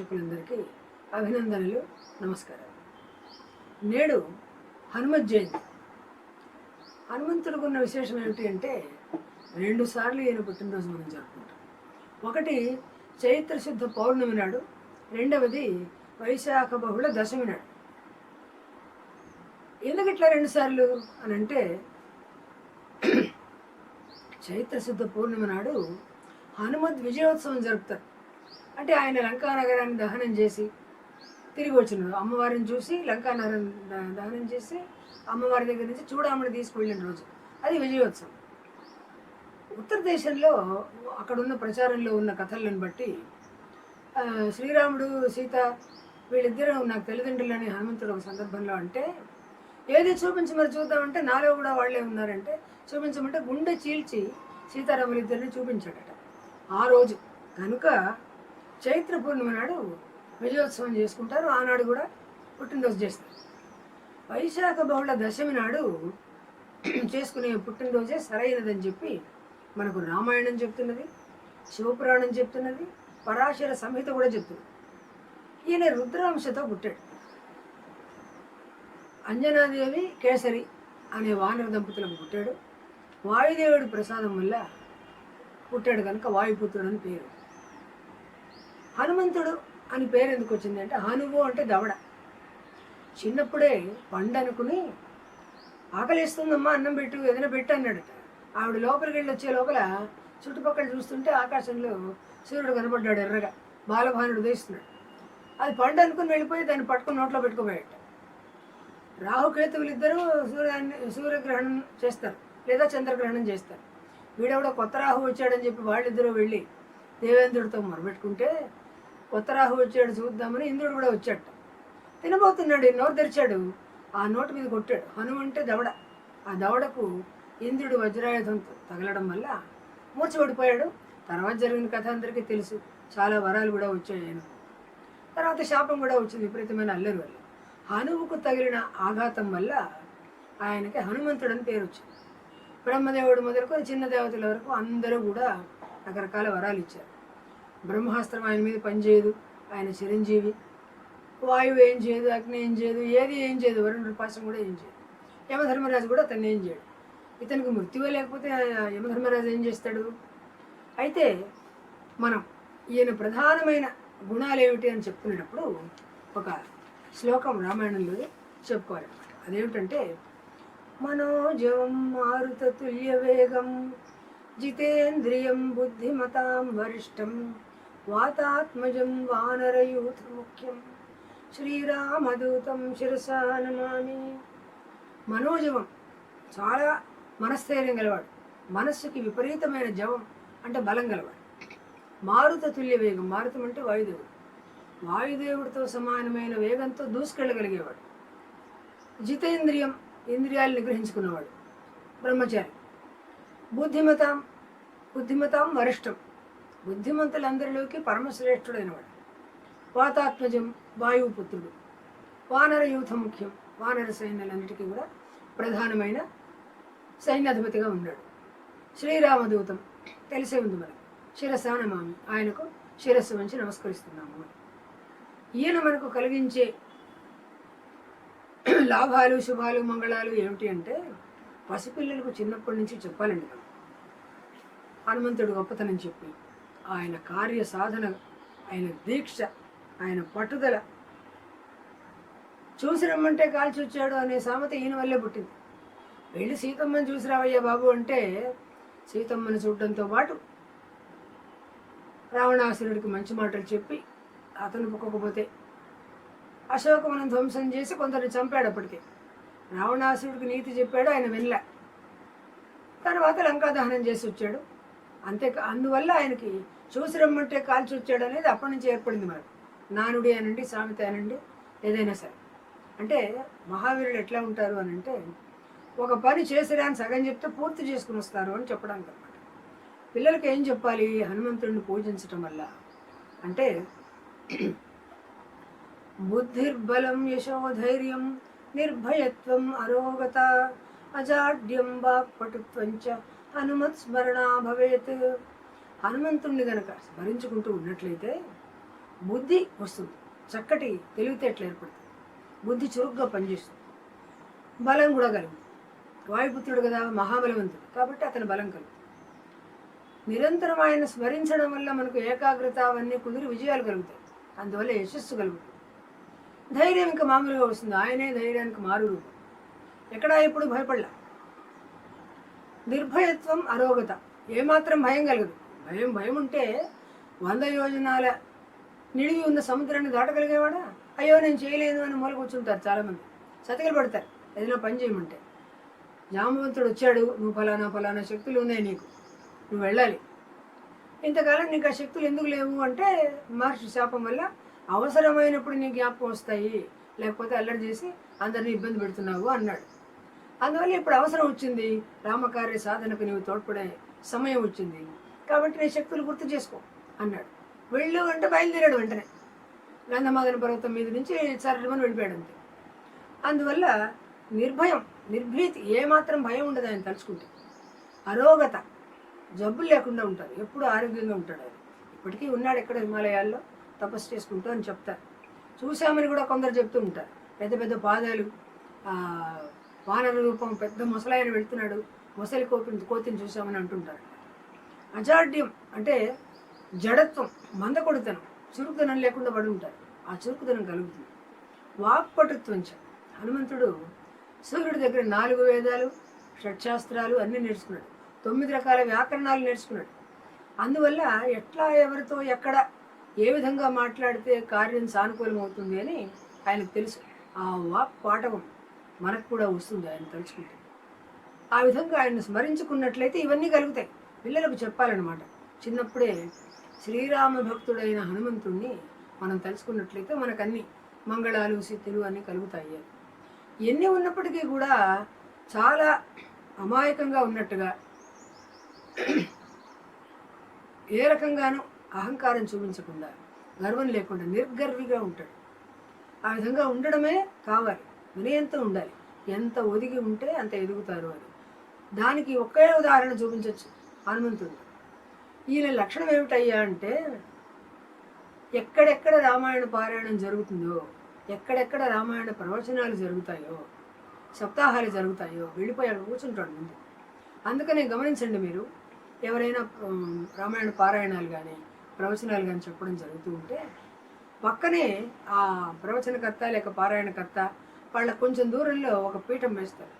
ప్రేక్షకులందరికీ అభినందనలు నమస్కారం నేడు హనుమత్ జయంతి. హనుమంతుడికి ఉన్న విశేషం ఏమిటి అంటే రెండు సార్లు ఈయన పుట్టినరోజు మనం జరుపుకుంటాం. ఒకటి చైత్ర శుద్ధ పౌర్ణమి నాడు రెండవది వైశాఖ బహుళ దశమి నాడు. ఎందుకు ఇట్లా రెండు సార్లు అని అంటే చైత్ర శుద్ధ పౌర్ణమి నాడు హనుమద్ విజయోత్సవం జరుపుతారు. అంటే ఆయన లంకా నగరాన్ని దహనం చేసి తిరిగి వచ్చినాడు. అమ్మవారిని చూసి లంకా నగరం దహనం చేసి అమ్మవారి దగ్గర నుంచి చూడమ్మని తీసుకువెళ్ళిన రోజు. అది విజయోత్సవం. ఉత్తర దేశంలో అక్కడ ఉన్న ప్రచారంలో ఉన్న కథలను బట్టి శ్రీరాముడు సీత వీళ్ళిద్దరూ నాకు తల్లిదండ్రులని హనుమంతుడు ఒక సందర్భంలో అంటే ఏది చూపించి మరి చూద్దామంటే నాలో కూడా వాళ్ళే ఉన్నారంటే చూపించమంటే గుండె చీల్చి సీతారాములు ఇద్దరిని చూపించాడట. ఆ రోజు కనుక చైత్ర పూర్ణిమ నాడు విజయోత్సవం చేసుకుంటారు. ఆనాడు కూడా పుట్టినరోజు చేస్తారు. వైశాఖ బహుళ దశమి నాడు చేసుకునే పుట్టినరోజే సరైనదని చెప్పి మనకు రామాయణం చెప్తున్నది శివపురాణం చెప్తున్నది పరాశర సంహిత కూడా చెప్తున్నది. ఈయన రుద్రాంశతో పుట్టాడు. అంజనాదేవి కేసరి అనే వానర దంపతులకు పుట్టాడు. వాయుదేవుడి ప్రసాదం వల్ల పుట్టాడు కనుక వాయుపుత్రుడు అని పేరు. హనుమంతుడు అని పేరు ఎందుకు వచ్చింది అంటే హనువు అంటే దవడ. చిన్నప్పుడే పండు అనుకుని ఆకలిస్తుందమ్మా అన్నం పెట్టు ఏదైనా పెట్టు అన్నాడు. ఆవిడ లోపలికి వెళ్ళి వచ్చే లోపల చుట్టుపక్కల చూస్తుంటే ఆకాశంలో సూర్యుడు కనపడ్డాడు ఎర్రగా. బాలభానుడు ఉదయిస్తున్నాడు. అది పండు అనుకుని వెళ్ళిపోయి దాన్ని పట్టుకుని నోట్లో పెట్టుకోబోయాట రాహుకేతువులు ఇద్దరు సూర్యాన్ని సూర్యగ్రహణం చేస్తారు లేదా చంద్రగ్రహణం చేస్తారు. వీడెవడో కొత్త రాహు వచ్చాడని చెప్పి వాళ్ళిద్దరూ వెళ్ళి దేవేంద్రుడితో మొరబెట్టుకుంటే కొత్త రాహు వచ్చాడు చూద్దామని ఇంద్రుడు కూడా వచ్చాడు. తినబోతున్నాడు నోరు తెరిచాడు. ఆ నోటు మీద కొట్టాడు. హనుమంటే దవడ. ఆ దవడకు ఇంద్రుడు వజ్రాయుధంతో తగలడం వల్ల మూర్చబడిపోయాడు తర్వాత జరిగిన కథ అందరికీ తెలుసు. చాలా వరాలు కూడా వచ్చాయి ఆయన. తర్వాత శాపం కూడా వచ్చింది విపరీతమైన అల్లరి వల్ల. హనువుకు తగిలిన ఆఘాతం వల్ల ఆయనకి హనుమంతుడు అని పేరు వచ్చింది. బ్రహ్మదేవుడు మొదలుకొని చిన్న దేవతల వరకు అందరూ కూడా రకరకాల వరాలు ఇచ్చారు. బ్రహ్మాస్త్రం ఆయన మీద పనిచేయదు ఆయన చిరంజీవి. వాయువు ఏం చేయదు అగ్ని ఏం చేయదు ఏది ఏం చేయదు వరుణుడి పాశం కూడా ఏం చేయదు. యమధర్మరాజు కూడా అతన్ని ఏం చేయడు. ఇతనికి మృత్యువే లేకపోతే యమధర్మరాజు ఏం చేస్తాడు? అయితే మనం ఈయన ప్రధానమైన గుణాలు ఏమిటి అని చెప్పుకునేటప్పుడు ఒక శ్లోకం రామాయణంలో చెప్పుకోవాలన్నమాట. అదేమిటంటే మనోజవం మారుత తుల్య వేగం జితేంద్రియం బుద్ధిమతాం వరిష్టం వాతాత్మజం వానరయూథ ముఖ్యం. శ్రీరామదూతం శిరసా నమామి. మనోజవం చాలా మనస్థైర్యం గలవాడు. మనస్సుకి విపరీతమైన జవం అంటే బలం గలవాడు. మారుత తుల్య వేగం మారుతం అంటే వాయుదేవుడు. వాయుదేవుడితో సమానమైన వేగంతో దూసుకెళ్ళగలిగేవాడు. జితేంద్రియం ఇంద్రియాలు నిగ్రహించుకున్నవాడు. బ్రహ్మచారి. బుద్ధిమతాం బుద్ధిమతాం వరిష్టం. బుద్ధిమంతులందరిలోకి పరమశ్రేష్ఠుడైనవాడు. వాతాత్మజం వాయుపుత్రుడు. వానర యూథ ముఖ్యం. వానర సైన్యాలన్నిటికీ కూడా ప్రధానమైన సైన్యాధిపతిగా ఉన్నాడు. శ్రీరామదూతం తెలిసే ఉంది మనకు. శిరసానమామి ఆయనకు శిరస్సు వంచి నమస్కరిస్తున్నాము ఈయన మనకు కలిగించే లాభాలు శుభాలు మంగళాలు ఏమిటి అంటే పసిపిల్లలకు చిన్నప్పటి నుంచి చెప్పాలండి మనం. హనుమంతుడు గొప్పతనం చెప్పి ఆయన కార్య సాధన ఆయన దీక్ష ఆయన పట్టుదల. చూసి రమ్మంటే కాల్చి వచ్చాడు అనే సామెత ఈయన వల్లే పుట్టింది. వెళ్ళి సీతమ్మని చూసి రావయ్యా బాబు అంటే సీతమ్మని చూడడంతో పాటు రావణాసురుడికి మంచి మాటలు చెప్పి అతను పుక్కకపోతే అశోకవనం ధ్వంసం చేసి కొందరిని చంపాడు అప్పటికే. రావణాసురుడికి నీతి చెప్పాడు ఆయన వెళ్ళ. తర్వాత లంకా దహనం చేసి వచ్చాడు. అంతే అందువల్ల ఆయనకి చూసి రమ్మంటే కాల్చి వచ్చాడు అనేది అప్పటి నుంచి ఏర్పడింది మనకు నానుడి అనండి సామెత అనండి ఏదైనా సరే. అంటే మహావీరులు ఎట్లా ఉంటారు అని అంటే ఒక పని చేసిరా అని సగం చెప్తే పూర్తి చేసుకుని వస్తారు అని చెప్పడానికి అనమాట పిల్లలకి ఏం చెప్పాలి? హనుమంతుడిని పూజించటం వల్ల. అంటే బుద్ధిర్బలం యశోధైర్యం నిర్భయత్వం అరోగత అజాడ్యం వాక్పటుత్వం చ హనుమత్ స్మరణ భవేత్. హనుమంతుణ్ణి గనక స్మరించుకుంటూ ఉన్నట్లయితే బుద్ధి వస్తుంది. చక్కటి తెలివితేటలు ఏర్పడుతుంది బుద్ధి చురుగ్గా పనిచేస్తుంది. బలం కూడా కలుగుతుంది. వాయుపుత్రుడు కదా మహాబలవంతుడు. కాబట్టి అతని బలం కలుగుతుంది. నిరంతరం ఆయన స్మరించడం వల్ల మనకు ఏకాగ్రత అవన్నీ కుదిరి విజయాలు కలుగుతాయి. అందువల్ల యశస్సు కలుగుతుంది. ధైర్యం ఇంకా మామూలుగా వస్తుంది. ఆయనే ధైర్యానికి మారు ఎక్కడా ఎప్పుడు భయపడలా. నిర్భయత్వం అరోగత. ఏమాత్రం భయం కలగదు. భయం భయం ఉంటే వంద యోజనాల నిడివి ఉన్న సముద్రాన్ని దాటగలిగేవాడా? అయ్యో నేను చేయలేను అని మూల కూర్చుంటారు చాలామంది. సతికలు పడతారు. ఏదైనా పని చేయమంటే. జామవంతుడు వచ్చాడు. నువ్వు ఫలానా ఫలానా శక్తులు ఉన్నాయి నీకు. నువ్వు వెళ్ళాలి. ఇంతకాలం నీకు ఆ శక్తులు ఎందుకు లేవు అంటే మహర్షి శాపం వల్ల అవసరమైనప్పుడు నీ జ్ఞాపకం వస్తాయి. లేకపోతే అల్లరి చేసి అందరినీ ఇబ్బంది పెడుతున్నావు అన్నాడు. అందువల్ల ఇప్పుడు అవసరం వచ్చింది. రామకార్య సాధనకు నీవు తోడ్పడే సమయం వచ్చింది. కాబట్టి నీ శక్తులు గుర్తు చేసుకో అన్నాడు. వెళ్ళు అంటే బయలుదేరాడు వెంటనే. గంధమాదన పర్వతం మీద నుంచి సరళమని వెళ్ళిపోయాడు అంతే. అందువల్ల నిర్భయం నిర్భీతి ఏమాత్రం భయం ఉండదు ఆయన తలుచుకుంటే. అరోగత జబ్బులు లేకుండా ఉంటారు ఎప్పుడు ఆరోగ్యంగా ఉంటాడు ఆయన. ఇప్పటికీ ఉన్నాడు ఎక్కడ హిమాలయాల్లో? తపస్సు చేసుకుంటూ అని చెప్తారు. చూశామని కూడా కొందరు చెప్తూ ఉంటారు. పెద్ద పెద్ద పాదాలు వానర రూపం పెద్ద ముసలాయన వెళ్తున్నాడు. ముసలి కోపిని కోతిని చూసామని అంటుంటారు అజాడ్యం అంటే జడత్వం మందకొడితనం చురుకుదనం లేకుండా పడి ఉంటారు. ఆ చురుకుదనం కలుగుతుంది. వాక్పటుత్వం హనుమంతుడు సూర్యుడి దగ్గర నాలుగు వేదాలు షట్శాస్త్రాలు అన్నీ నేర్చుకున్నాడు. తొమ్మిది రకాల వ్యాకరణాలు నేర్చుకున్నాడు. అందువల్ల ఎట్లా ఎవరితో ఎక్కడ ఏ విధంగా మాట్లాడితే కార్యం సానుకూలం అవుతుంది అని ఆయనకు తెలుసు. ఆ వాక్ పాఠకం మనకు కూడా వస్తుంది ఆయన తలుచుకుంటే. ఆ విధంగా ఆయన స్మరించుకున్నట్లయితే ఇవన్నీ కలుగుతాయి. పిల్లలకు చెప్పాలన్నమాట. చిన్నప్పుడే శ్రీరామ భక్తుడైన హనుమంతుణ్ణి మనం తలుచుకున్నట్లయితే మనకు అన్ని మంగళాలు సిద్ధులు అన్నీ కలుగుతాయి. ఎన్ని ఉన్నప్పటికీ కూడా చాలా అమాయకంగా ఉన్నట్టుగా ఏ రకంగానూ అహంకారం చూపించకుండా గర్వం లేకుండా నిర్గర్విగా ఉంటాడు. ఆ విధంగా ఉండడమే కావాలి. వినయంతో ఉండాలి. ఎంత ఒదిగి ఉంటే అంత ఎదుగుతారు అని దానికి ఒకే ఉదాహరణ చూపించవచ్చు హనుమంతుడు. ఈయన లక్షణం ఏమిటయ్యా అంటే ఎక్కడెక్కడ రామాయణ పారాయణం జరుగుతుందో ఎక్కడెక్కడ రామాయణ ప్రవచనాలు జరుగుతాయో సప్తాహాలు జరుగుతాయో వెళ్ళిపోయి అక్కడ కూర్చుంటాడు ముందు. అందుకనే గమనించండి మీరు ఎవరైనా రామాయణ పారాయణాలు కానీ ప్రవచనాలు కానీ చెప్పడం జరుగుతూ ఉంటే పక్కనే ఆ ప్రవచనకర్త లేక పారాయణకర్త వాళ్ళ కొంచెం దూరంలో ఒక పీఠం వేస్తారు.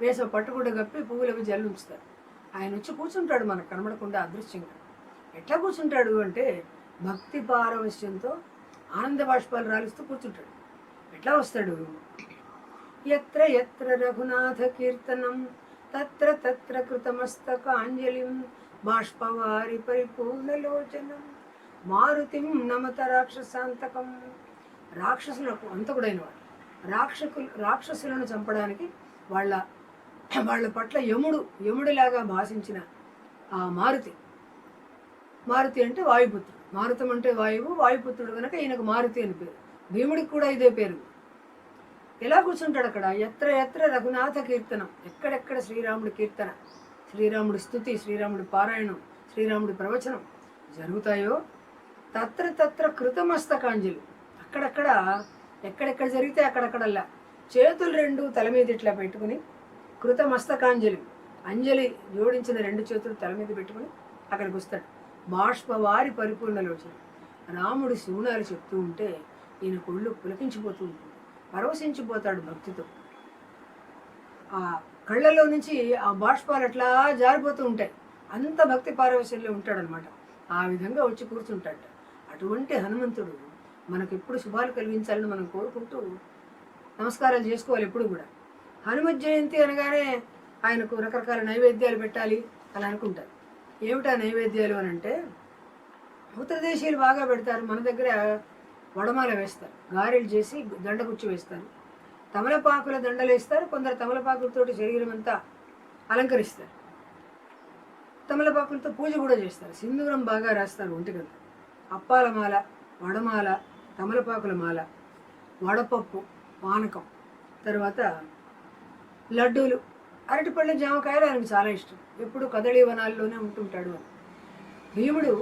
వేసే పట్టుగుడ్డ కప్పి పువ్వులు జల్లు ఉంచుతారు. ఆయన వచ్చి కూర్చుంటాడు మనకు కనబడకుండా అదృశ్యంగా. ఎట్లా కూర్చుంటాడు అంటే భక్తి పారవశ్యంతో ఆనంద బాష్పాలు రాలిస్తూ కూర్చుంటాడు. ఎట్లా వస్తాడు? ఎత్ర ఎత్ర రఘునాథ కీర్తనం తత్ర తత్ర కృతమస్తకాంజలిం బాష్పవారి పరిపూర్ణలోచనం మారుతిం నమత రాక్షసాంతకం. రాక్షసులకు అంతకుడైన వాడు. రాక్షకులు రాక్షసులను చంపడానికి వాళ్ళ వాళ్ళ పట్ల యముడు యముడిలాగా భాషించిన ఆ మారుతి. మారుతి అంటే వాయుపుత్రుడు. మారుతం అంటే వాయువు వాయుపుత్రుడు కనుక ఈయనకు మారుతి అని పేరు. భీముడికి కూడా ఇదే పేరు. ఎలా కూర్చుంటాడు అక్కడ? ఎత్ర ఎత్ర రఘునాథ కీర్తనం. ఎక్కడెక్కడ శ్రీరాముడి కీర్తన? శ్రీరాముడి స్థుతి శ్రీరాముడి పారాయణం శ్రీరాముడి ప్రవచనం జరుగుతాయో? తత్ర తత్ర కృతమస్తకాంజలి. అక్కడక్కడ ఎక్కడెక్కడ జరిగితే అక్కడక్కడల్లా చేతులు రెండు తల మీద ఇట్లా పెట్టుకుని కృతమస్తకాంజలి అంజలి జోడించిన రెండు చేతులు తల మీద పెట్టుకుని అక్కడికి వస్తాడు. బాష్పవారి పరిపూర్ణలోచన రాముడి శివునాలు చెప్తూ ఉంటే ఈయన కొళ్ళు పులకించిపోతూ ఉంటుంది. పరవశించిపోతాడు భక్తితో. ఆ కళ్ళలో నుంచి ఆ బాష్పాలు అట్లా జారిపోతూ ఉంటాయి. అంత భక్తి పారవశ్యంలో ఉంటాడనమాట. ఆ విధంగా వచ్చి కూర్చుంటాడు అటువంటి హనుమంతుడు మనకు ఎప్పుడు శుభాలు కలిగించాలని మనం కోరుకుంటూ నమస్కారాలు చేసుకోవాలి ఎప్పుడు కూడా. హనుమత్ జయంతి అనగానే ఆయనకు రకరకాల నైవేద్యాలు పెట్టాలి అలా అనుకుంటారు. ఏమిటా నైవేద్యాలు అని అంటే ఉత్తరదేశీయులు బాగా పెడతారు మన దగ్గర వడమాల వేస్తారు గారెలు చేసి దండగుచ్చి వేస్తారు. తమలపాకుల దండలు వేస్తారు కొందరు తమలపాకులతోటి శరీరం అంతా అలంకరిస్తారు. తమలపాకులతో పూజ కూడా చేస్తారు. సింధూరం బాగా రాస్తారు ఒంటికంతా అప్పాలమాల వడమాల తమలపాకుల మాల వడపప్పు పానకం తర్వాత లడ్డూలు అరటిపళ్ళ జామకాయలు ఆయనకు చాలా ఇష్టం. ఎప్పుడు కదళి వనాల్లోనే ఉంటుంటాడు అని. భీముడు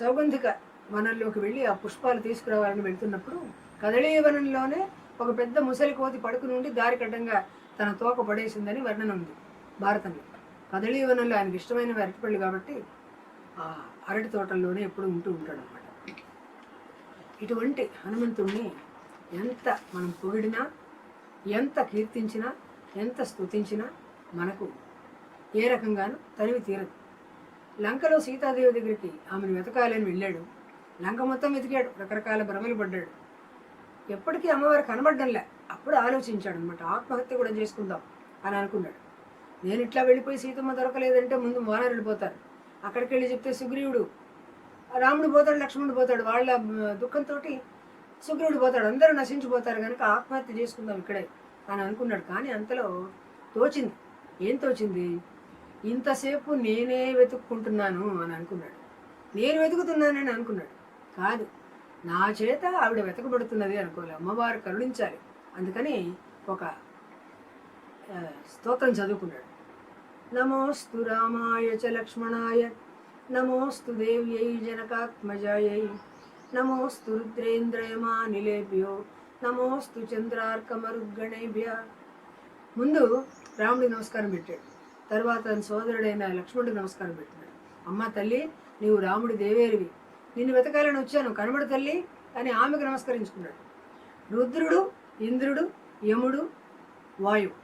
సౌగంధిక వనంలోకి వెళ్ళి ఆ పుష్పాలు తీసుకురావాలని వెళ్తున్నప్పుడు కదళీ వనంలోనే ఒక పెద్ద ముసలి కోతి పడుకుని ఉండి దారికడ్డంగా తన తోక పడేసిందని వర్ణన ఉంది భారతంలో. కదళీ వనంలో ఆయనకి ఇష్టమైన అరటిపళ్ళు కాబట్టి ఆ అరటి తోటల్లోనే ఎప్పుడు ఉంటూ ఉంటాడు అనమాట ఇటువంటి హనుమంతుణ్ణి ఎంత మనం పొగిడినా ఎంత కీర్తించినా ఎంత స్తుతించినా మనకు ఏ రకంగానూ తనివి తీరదు. లంకలో సీతాదేవి దగ్గరికి ఆమెను వెతకాలని వెళ్ళాడు. లంక మొత్తం వెతికాడు. రకరకాల భ్రమలు పడ్డాడు. ఎప్పటికీ అమ్మవారు కనబడ్డంలే. అప్పుడు ఆలోచించాడు అనమాట ఆత్మహత్య కూడా చేసుకుందాం అని అనుకున్నాడు. నేను ఇట్లా వెళ్ళిపోయి సీతమ్మ దొరకలేదంటే ముందు వానరు వెళ్ళిపోతారు అక్కడికి వెళ్ళి చెప్తే సుగ్రీవుడు రాముడు పోతాడు లక్ష్మణుడు పోతాడు వాళ్ళ దుఃఖంతో శుక్రుడు పోతాడు అందరూ నశించిపోతారు కనుక ఆత్మహత్య చేసుకుందాం ఇక్కడే అని అనుకున్నాడు. కానీ అంతలో తోచింది. ఏం తోచింది? ఇంతసేపు నేనే వెతుక్కుంటున్నాను అని అనుకున్నాడు. నేను వెతుకుతున్నానని అనుకున్నాడు. కాదు నా చేత ఆవిడ వెతకబడుతున్నది అనుకోలే. అమ్మవారు కరుణించాలి. అందుకని ఒక స్తోత్రం చదువుకున్నాడు. నమోస్తు రామాయ చ లక్ష్మణాయ నమోస్తు దేవ్యై జనకాత్మజాయై. నమోస్తు రుద్రేంద్రయమానిలేభ్యో. నమోస్తు చంద్రార్కమరుద్గణేభ్య ముందు రాముడి నమస్కారం పెట్టాడు తర్వాత తన సోదరుడైన లక్ష్మణుడికి నమస్కారం పెట్టాడు అమ్మ తల్లి నీవు రాముడి దేవేరివి. నిన్ను వెతకాలని వచ్చాను కనబడు తల్లి అని ఆమెకు నమస్కరించుకున్నాడు. రుద్రుడు ఇంద్రుడు యముడు వాయువు.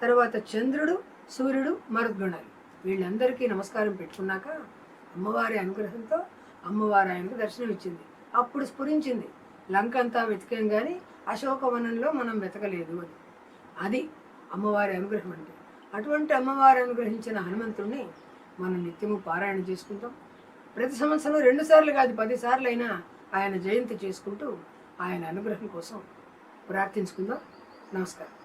తర్వాత చంద్రుడు సూర్యుడు మరుద్గుణాలు. వీళ్ళందరికీ నమస్కారం పెట్టుకున్నాక అమ్మవారి అనుగ్రహంతో అమ్మవారు ఆయనకు దర్శనం ఇచ్చింది. అప్పుడు స్ఫురించింది. లంక అంతా వెతికాం కానీ అశోకవనంలో మనం వెతకలేదు అని. అది అమ్మవారి అనుగ్రహం అంటే అటువంటి అమ్మవారి అనుగ్రహించిన హనుమంతుడిని మనం నిత్యము పారాయణ చేసుకుంటాం. ప్రతి సంవత్సరం రెండు సార్లు కాదు పదిసార్లు అయినా ఆయన జయంతి చేసుకుంటూ ఆయన అనుగ్రహం కోసం ప్రార్థించుకుందాం. నమస్కారం.